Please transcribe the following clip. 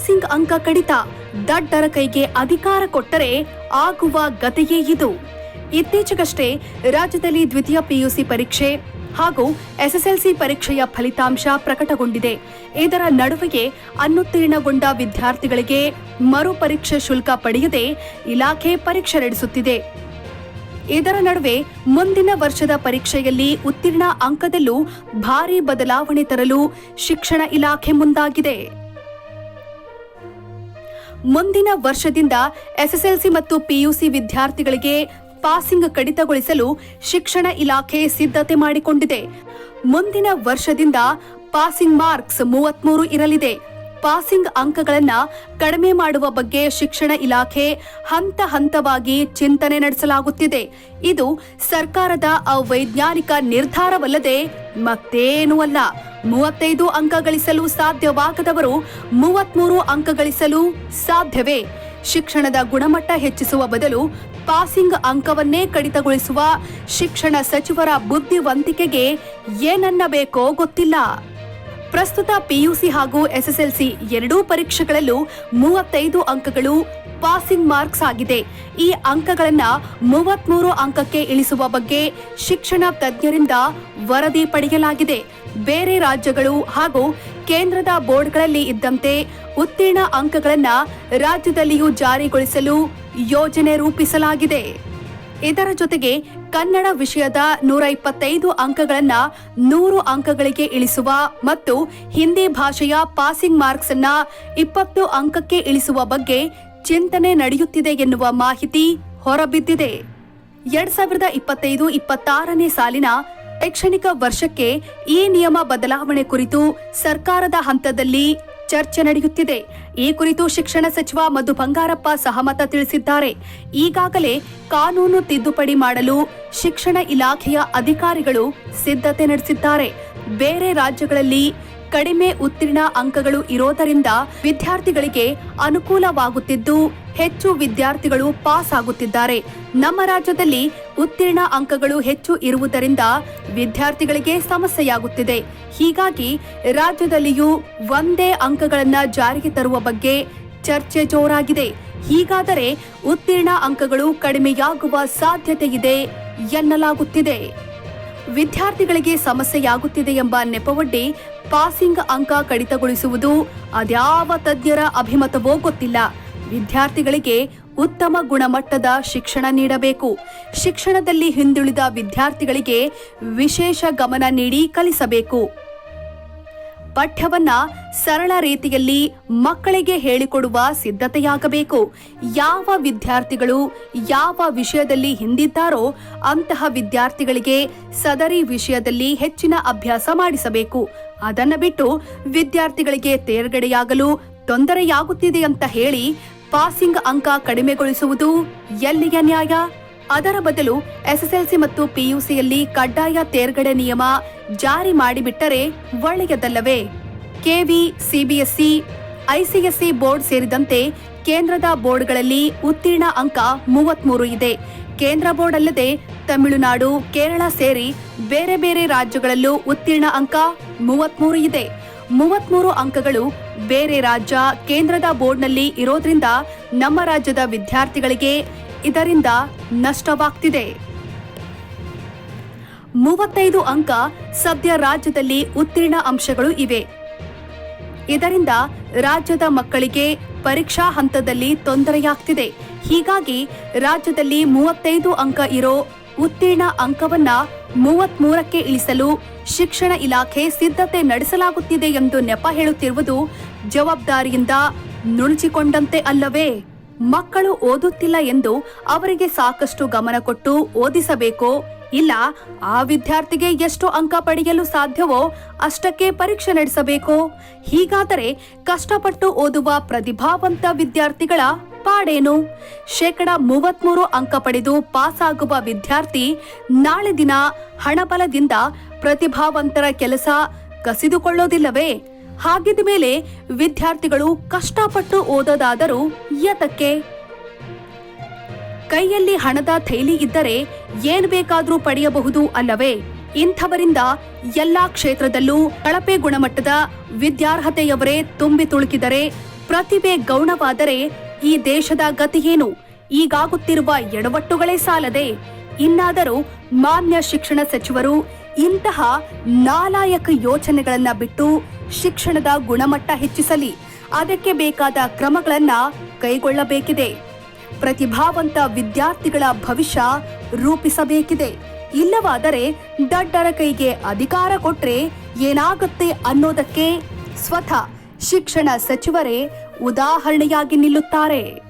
Passing ಅಂಕ ಕಡಿತ. ದಡ್ಡರ ಕೈಗೆ ಅಧಿಕಾರ ಕೊಟ್ಟರೆ ಆಗುವ ಗತಿಯೇ ಇದು. ಇತ್ತೀಚೆಗಷ್ಟೇ ರಾಜ್ಯದಲ್ಲಿ ದ್ವಿತೀಯ ಪಿಯುಸಿ ಪರೀಕ್ಷೆ ಹಾಗೂ ಎಸ್ಎಸ್ಎಲ್ಸಿ ಪರೀಕ್ಷೆಯ ಫಲಿತಾಂಶ ಪ್ರಕಟಗೊಂಡಿದೆ. ಇದರ ನಡುವೆಯೇ ಅನುತ್ತೀರ್ಣಗೊಂಡ ವಿದ್ಯಾರ್ಥಿಗಳಿಗೆ ಮರು ಪರೀಕ್ಷೆ ಶುಲ್ಕ ಪಡೆಯದೆ ಇಲಾಖೆ ಪರೀಕ್ಷೆ ನಡೆಸುತ್ತಿದೆ. ಇದರ ನಡುವೆ ಮುಂದಿನ ವರ್ಷದ ಪರೀಕ್ಷೆಯಲ್ಲಿ ಉತ್ತೀರ್ಣ ಅಂಕದಲ್ಲೂ ಭಾರೀ ಬದಲಾವಣೆ ತರಲು ಶಿಕ್ಷಣ ಇಲಾಖೆ ಮುಂದಾಗಿದೆ. ಮುಂದಿನ ವರ್ಷದಿಂದ ಎಸ್ಎಸ್ಎಲ್ಸಿ ಮತ್ತು ಪಿಯುಸಿ ವಿದ್ಯಾರ್ಥಿಗಳಿಗೆ ಪಾಸಿಂಗ್ ಕಡಿತಗೊಳಿಸಲು ಶಿಕ್ಷಣ ಇಲಾಖೆ ಸಿದ್ಧತೆ ಮಾಡಿಕೊಂಡಿದೆ. ಮುಂದಿನ ವರ್ಷದಿಂದ ಪಾಸಿಂಗ್ ಮಾರ್ಕ್ಸ್ ಮೂವತ್ಮೂರು ಇರಲಿದೆ. ಪಾಸಿಂಗ್ ಅಂಕಗಳನ್ನು ಕಡಿಮೆ ಮಾಡುವ ಬಗ್ಗೆ ಶಿಕ್ಷಣ ಇಲಾಖೆ ಹಂತ ಹಂತವಾಗಿ ಚಿಂತನೆ ನಡೆಸಲಾಗುತ್ತಿದೆ. ಇದು ಸರ್ಕಾರದ ಅವೈಜ್ಞಾನಿಕ ನಿರ್ಧಾರವಲ್ಲದೆ ಮತ್ತೇನೂ ಅಲ್ಲ. ಮೂವತ್ತೈದು ಅಂಕ ಗಳಿಸಲು ಸಾಧ್ಯವಾಗದವರು ಮೂವತ್ಮೂರು ಅಂಕ ಗಳಿಸಲು ಸಾಧ್ಯವೇ? ಶಿಕ್ಷಣದ ಗುಣಮಟ್ಟ ಹೆಚ್ಚಿಸುವ ಬದಲು ಪಾಸಿಂಗ್ ಅಂಕವನ್ನೇ ಕಡಿತಗೊಳಿಸುವ ಶಿಕ್ಷಣ ಸಚಿವರ ಬುದ್ಧಿವಂತಿಕೆಗೆ ಏನನ್ನಬೇಕೋ ಗೊತ್ತಿಲ್ಲ. ಪ್ರಸ್ತುತ ಪಿಯುಸಿ ಹಾಗೂ ಎಸ್ಎಸ್ಎಲ್ಸಿ ಎರಡೂ ಪರೀಕ್ಷೆಗಳಲ್ಲೂ ಮೂವತ್ತೈದು ಅಂಕಗಳು ಪಾಸಿಂಗ್ ಮಾರ್ಕ್ಸ್ ಆಗಿದೆ. ಈ ಅಂಕಗಳನ್ನ ಮೂವತ್ಮೂರು ಅಂಕಕ್ಕೆ ಇಳಿಸುವ ಬಗ್ಗೆ ಶಿಕ್ಷಣ ತಜ್ಞರಿಂದ ವರದಿ ಪಡೆಯಲಾಗಿದೆ. ಬೇರೆ ರಾಜ್ಯಗಳು ಹಾಗೂ ಕೇಂದ್ರದ ಬೋರ್ಡ್ಗಳಲ್ಲಿ ಇದ್ದಂತೆ ಉತ್ತೀರ್ಣ ಅಂಕಗಳನ್ನ ರಾಜ್ಯದಲ್ಲಿಯೂ ಜಾರಿಗೊಳಿಸಲು ಯೋಜನೆ ರೂಪಿಸಲಾಗಿದೆ. ಇದರ ಜೊತೆಗೆ ಕನ್ನಡ ವಿಷಯದ ನೂರ ಇಪ್ಪತ್ತೈದು ಅಂಕಗಳನ್ನ ನೂರು ಅಂಕಗಳಿಗೆ ಇಳಿಸುವ ಮತ್ತು ಹಿಂದಿ ಭಾಷೆಯ ಪಾಸಿಂಗ್ ಮಾರ್ಕ್ಸ್ ಅನ್ನ ಇಪ್ಪತ್ತು ಅಂಕಕ್ಕೆ ಇಳಿಸುವ ಬಗ್ಗೆ ಚಿಂತನೆ ನಡೆಯುತ್ತಿದೆ ಎನ್ನುವ ಮಾಹಿತಿ ಹೊರಬಿದ್ದಿದೆ. ಎರಡ್ ಸಾವಿರದ ಇಪ್ಪತ್ತೈದು ಇಪ್ಪತ್ತಾರನೇ ಸಾಲಿನ ಶೈಕ್ಷಣಿಕ ವರ್ಷಕ್ಕೆ ಈ ನಿಯಮ ಬದಲಾವಣೆ ಕುರಿತು ಸರ್ಕಾರದ ಹಂತದಲ್ಲಿ ಚರ್ಚೆ ನಡೆಯುತ್ತಿದೆ. ಈ ಕುರಿತು ಶಿಕ್ಷಣ ಸಚಿವ ಮಧು ಬಂಗಾರಪ್ಪ ಸಹಮತ ತಿಳಿಸಿದ್ದಾರೆ. ಈಗಾಗಲೇ ಕಾನೂನು ತಿದ್ದುಪಡಿ ಮಾಡಲು ಶಿಕ್ಷಣ ಇಲಾಖೆಯ ಅಧಿಕಾರಿಗಳು ಸಿದ್ಧತೆ ನಡೆಸಿದ್ದಾರೆ. ಬೇರೆ ರಾಜ್ಯಗಳಲ್ಲಿ ಕಡಿಮೆ ಉತ್ತೀರ್ಣ ಅಂಕಗಳು ಇರೋದರಿಂದ ವಿದ್ಯಾರ್ಥಿಗಳಿಗೆ ಅನುಕೂಲವಾಗುತ್ತಿದ್ದು, ಹೆಚ್ಚು ವಿದ್ಯಾರ್ಥಿಗಳು ಪಾಸ್ ಆಗುತ್ತಿದ್ದಾರೆ. ನಮ್ಮ ರಾಜ್ಯದಲ್ಲಿ ಉತ್ತೀರ್ಣ ಅಂಕಗಳು ಹೆಚ್ಚು ಇರುವುದರಿಂದ ವಿದ್ಯಾರ್ಥಿಗಳಿಗೆ ಸಮಸ್ಯೆಯಾಗುತ್ತಿದೆ. ಹೀಗಾಗಿ ರಾಜ್ಯದಲ್ಲಿಯೂ ಒಂದೇ ಅಂಕಗಳನ್ನ ಜಾರಿಗೆ ತರುವ ಬಗ್ಗೆ ಚರ್ಚೆ ಜೋರಾಗಿದೆ. ಹೀಗಾದರೆ ಉತ್ತೀರ್ಣ ಅಂಕಗಳು ಕಡಿಮೆಯಾಗುವ ಸಾಧ್ಯತೆ ಇದೆ ಎನ್ನಲಾಗುತ್ತಿದೆ. ವಿದ್ಯಾರ್ಥಿಗಳಿಗೆ ಸಮಸ್ಯೆಯಾಗುತ್ತಿದೆ ಎಂಬ ನೆಪವೊಡ್ಡಿ ಪಾಸಿಂಗ್ ಅಂಕ ಕಡಿತಗೊಳಿಸುವುದು ಅದ್ಯಾವ ತಜ್ಞರ ಅಭಿಮತವೋ ಗೊತ್ತಿಲ್ಲ. ವಿದ್ಯಾರ್ಥಿಗಳಿಗೆ ಉತ್ತಮ ಗುಣಮಟ್ಟದ ಶಿಕ್ಷಣ ನೀಡಬೇಕು. ಶಿಕ್ಷಣದಲ್ಲಿ ಹಿಂದುಳಿದ ವಿದ್ಯಾರ್ಥಿಗಳಿಗೆ ವಿಶೇಷ ಗಮನ ನೀಡಿ ಕಲಿಸಬೇಕು. ಪಠ್ಯವನ್ನ ಸರಳ ರೀತಿಯಲ್ಲಿ ಮಕ್ಕಳಿಗೆ ಹೇಳಿಕೊಡುವ ಸಿದ್ಧತೆಯಾಗಬೇಕು. ಯಾವ ವಿದ್ಯಾರ್ಥಿಗಳು ಯಾವ ವಿಷಯದಲ್ಲಿ ಹಿಂದಿದ್ದಾರೋ ಅಂತಹ ವಿದ್ಯಾರ್ಥಿಗಳಿಗೆ ಸದರಿ ವಿಷಯದಲ್ಲಿ ಹೆಚ್ಚಿನ ಅಭ್ಯಾಸ ಮಾಡಿಸಬೇಕು. ಅದನ್ನು ಬಿಟ್ಟು ವಿದ್ಯಾರ್ಥಿಗಳಿಗೆ ತೇರ್ಗಡೆಯಾಗಲು ತೊಂದರೆಯಾಗುತ್ತಿದೆ ಅಂತ ಹೇಳಿ ಪಾಸಿಂಗ್ ಅಂಕ ಕಡಿಮೆಗೊಳಿಸುವುದು ಎಲ್ಲಿಯ ನ್ಯಾಯ? ಅದರ ಬದಲು ಎಸ್ಎಸ್ಎಲ್ಸಿ ಮತ್ತು ಪಿಯುಸಿಯಲ್ಲಿ ಕಡ್ಡಾಯ ತೇರ್ಗಡೆ ನಿಯಮ ಜಾರಿ ಮಾಡಿಬಿಟ್ಟರೆ ಒಳ್ಳೆಯದಲ್ಲವೇ? ಕೆವಿ ಸಿಬಿಎಸ್ಇ ಐಸಿಎಸ್ಇ ಬೋರ್ಡ್ ಸೇರಿದಂತೆ ಕೇಂದ್ರದ ಬೋರ್ಡ್ಗಳಲ್ಲಿ ಉತ್ತೀರ್ಣ ಅಂಕ ಮೂವತ್ಮೂರು ಇದೆ. ಕೇಂದ್ರ ಬೋರ್ಡ್ ಅಲ್ಲದೆ ತಮಿಳುನಾಡು, ಕೇರಳ ಸೇರಿ ಬೇರೆ ಬೇರೆ ರಾಜ್ಯಗಳಲ್ಲೂ ಉತ್ತೀರ್ಣ ಅಂಕ ಮೂವತ್ಮೂರು ಇದೆ. ಮೂವತ್ಮೂರು ಅಂಕಗಳು ಬೇರೆ ರಾಜ್ಯ, ಕೇಂದ್ರದ ಬೋರ್ಡ್ನಲ್ಲಿ ಇರೋದ್ರಿಂದ ನಮ್ಮ ರಾಜ್ಯದ ವಿದ್ಯಾರ್ಥಿಗಳಿಗೆ ಇದರಿಂದ ನಷ್ಟವಾಗ್ತಿದೆ. ಮೂವತ್ತೈದು ಅಂಕ ಸದ್ಯ ರಾಜ್ಯದಲ್ಲಿ ಉತ್ತೀರ್ಣ ಅಂಶಗಳು ಇವೆ. ಇದರಿಂದ ರಾಜ್ಯದ ಮಕ್ಕಳಿಗೆ ಪರೀಕ್ಷಾ ಹಂತದಲ್ಲಿ ತೊಂದರೆಯಾಗ್ತಿದೆ. ಹೀಗಾಗಿ ರಾಜ್ಯದಲ್ಲಿ ಮೂವತ್ತೈದು ಅಂಕ ಇರೋ ಉತ್ತೀರ್ಣ ಅಂಕವನ್ನ ಮೂವತ್ಮೂರಕ್ಕೆ ಇಳಿಸಲು ಶಿಕ್ಷಣ ಇಲಾಖೆ ಸಿದ್ಧತೆ ನಡೆಸಲಾಗುತ್ತಿದೆ ಎಂದು ನೆಪ ಹೇಳುತ್ತಿರುವುದು ಜವಾಬ್ದಾರಿಯಿಂದ ನುಣುಚಿಕೊಂಡಂತೆ ಅಲ್ಲವೇ? ಮಕ್ಕಳು ಓದುತ್ತಿಲ್ಲ ಎಂದು ಅವರಿಗೆ ಸಾಕಷ್ಟು ಗಮನ ಕೊಟ್ಟು ಓದಿಸಬೇಕು? ಇಲ್ಲ, ಆ ವಿದ್ಯಾರ್ಥಿಗೆ ಎಷ್ಟು ಅಂಕ ಪಡೆಯಲು ಸಾಧ್ಯವೋ ಅಷ್ಟಕ್ಕೆ ಪರೀಕ್ಷೆ ನಡೆಸಬೇಕು? ಹೀಗಾದರೆ ಕಷ್ಟಪಟ್ಟು ಓದುವ ಪ್ರತಿಭಾವಂತ ವಿದ್ಯಾರ್ಥಿಗಳ ಪಾಡೇನು? ಶೇಕಡ ಮೂವತ್ಮೂರು ಅಂಕ ಪಡೆದು ಪಾಸ್ ಆಗುವ ವಿದ್ಯಾರ್ಥಿ ನಾಳೆ ದಿನ ಹಣಬಲದಿಂದ ಪ್ರತಿಭಾವಂತರ ಕೆಲಸ ಕಸಿದುಕೊಳ್ಳೋದಿಲ್ಲವೇ? ಹಾಗಿದ ಮೇಲೆ ವಿದ್ಯಾರ್ಥಿಗಳು ಕಷ್ಟಪಟ್ಟು ಓದೋದಾದರೂ ಯತಕ್ಕೆ. ಕೈಯಲ್ಲಿ ಹಣದ ಥೈಲಿ ಇದ್ದರೆ ಏನ್ ಬೇಕಾದರೂ ಪಡೆಯಬಹುದು ಅಲ್ಲವೇ? ಇಂಥವರಿಂದ ಎಲ್ಲಾ ಕ್ಷೇತ್ರದಲ್ಲೂ ಕಳಪೆ ಗುಣಮಟ್ಟದ ವಿದ್ಯಾರ್ಹತೆಯವರೇ ತುಂಬಿ ತುಳುಕಿದರೆ, ಪ್ರತಿಭೆ ಗೌಣವಾದರೆ ಈ ದೇಶದ ಗತಿಯೇನು ಈಗಾಗುತ್ತಿರುವ ಎಡವಟ್ಟುಗಳೇ ಸಾಲದೆ. ಇನ್ನಾದರೂ ಮಾನ್ಯ ಶಿಕ್ಷಣ ಸಚಿವರು ಇಂತಹ ನಾಲಾಯಕ ಯೋಚನೆಗಳನ್ನ ಬಿಟ್ಟು ಶಿಕ್ಷಣದ ಗುಣಮಟ್ಟ ಹೆಚ್ಚಿಸಲಿ. ಅದಕ್ಕೆ ಬೇಕಾದ ಕ್ರಮಗಳನ್ನ ಕೈಗೊಳ್ಳಬೇಕಿದೆ. ಪ್ರತಿಭಾವಂತ ವಿದ್ಯಾರ್ಥಿಗಳ ಭವಿಷ್ಯ ರೂಪಿಸಬೇಕಿದೆ. ಇಲ್ಲವಾದರೆ ದಡ್ಡರ ಕೈಗೆ ಅಧಿಕಾರ ಕೊಟ್ರೆ ಏನಾಗುತ್ತೆ ಅನ್ನೋದಕ್ಕೆ ಸ್ವತಃ ಶಿಕ್ಷಣ ಸಚಿವರೇ ಉದಾಹರಣೆಯಾಗಿ ನಿಲ್ಲುತ್ತಾರೆ.